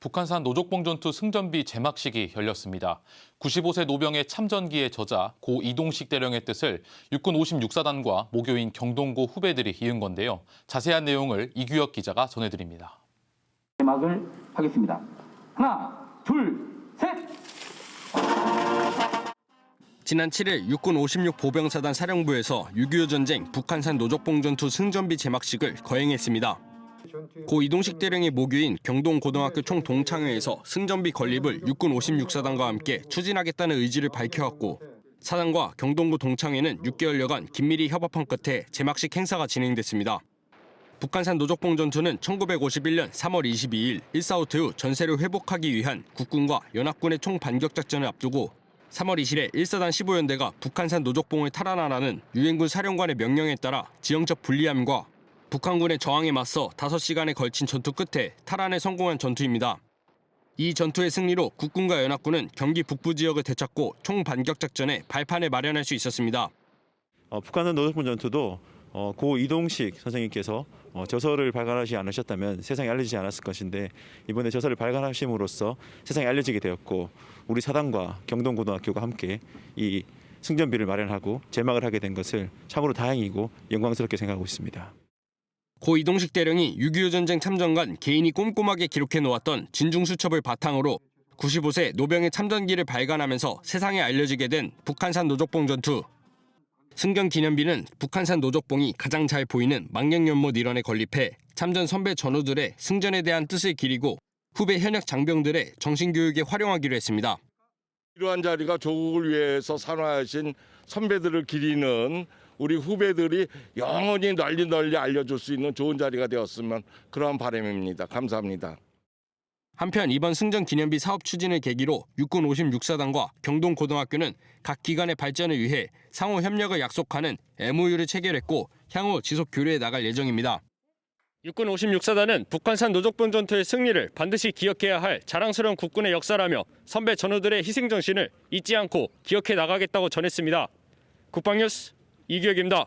북한산 노족봉 전투 승전비 제막식이 열렸습니다. 95세 노병의 참전기의 저자 고 이동식 대령의 뜻을 육군 56사단과 모교인 경동고 후배들이 이은 건데요. 자세한 내용을 이규혁 기자가 전해드립니다. 개막을 하겠습니다. 하나, 둘, 셋. 지난 7일 육군 56 보병사단 사령부에서 6.25 전쟁 북한산 노족봉 전투 승전비 제막식을 거행했습니다. 고 이동식 대령의 모교인 경동고등학교 총동창회에서 승전비 건립을 육군 56사단과 함께 추진하겠다는 의지를 밝혀왔고 사단과 경동고 동창회는 6개월여간 긴밀히 협업한 끝에 제막식 행사가 진행됐습니다. 북한산 노족봉 전투는 1951년 3월 22일 일사후퇴 후 전세를 회복하기 위한 국군과 연합군의 총 반격 작전을 앞두고 3월 20일 1사단 15연대가 북한산 노족봉을 탈환하라는 유엔군 사령관의 명령에 따라 지형적 불리함과 북한군의 저항에 맞서 5시간에 걸친 전투 끝에 탈환에 성공한 전투입니다. 이 전투의 승리로 국군과 연합군은 경기 북부 지역을 되찾고 총반격 작전에 발판을 마련할 수 있었습니다. 어, 북한산 노동권 전투도 어, 고 이동식 선생님께서 어, 저서를 발간하지 않으셨다면 세상에 알려지지 않았을 것인데 이번에 저서를 발간하심으로써 세상에 알려지게 되었고 우리 사단과 경동고등학교가 함께 이 승전비를 마련하고 제막을 하게 된 것을 참으로 다행이고 영광스럽게 생각하고 있습니다. 고 이동식 대령이 6.25 전쟁 참전관 개인이 꼼꼼하게 기록해 놓았던 진중수첩을 바탕으로 95세 노병의 참전기를 발간하면서 세상에 알려지게 된 북한산 노족봉 전투. 승경 기념비는 북한산 노족봉이 가장 잘 보이는 망령연못 일원에 건립해 참전 선배 전우들의 승전에 대한 뜻을 기리고 후배 현역 장병들의 정신교육에 활용하기로 했습니다. 이러한 자리가 조국을 위해서 산화하신 선배들을 기리는 우리 후배들이 영원히 널리 널리 알려줄 수 있는 좋은 자리가 되었으면 그러한 바람입니다. 감사합니다. 한편 이번 승전 기념비 사업 추진을 계기로 육군 56사단과 경동고등학교는 각 기관의 발전을 위해 상호 협력을 약속하는 MOU를 체결했고 향후 지속 교류해 나갈 예정입니다. 육군 56사단은 북한산 노족봉 전투의 승리를 반드시 기억해야 할 자랑스러운 국군의 역사라며 선배 전우들의 희생 정신을 잊지 않고 기억해 나가겠다고 전했습니다. 국방뉴스 이규혁입니다.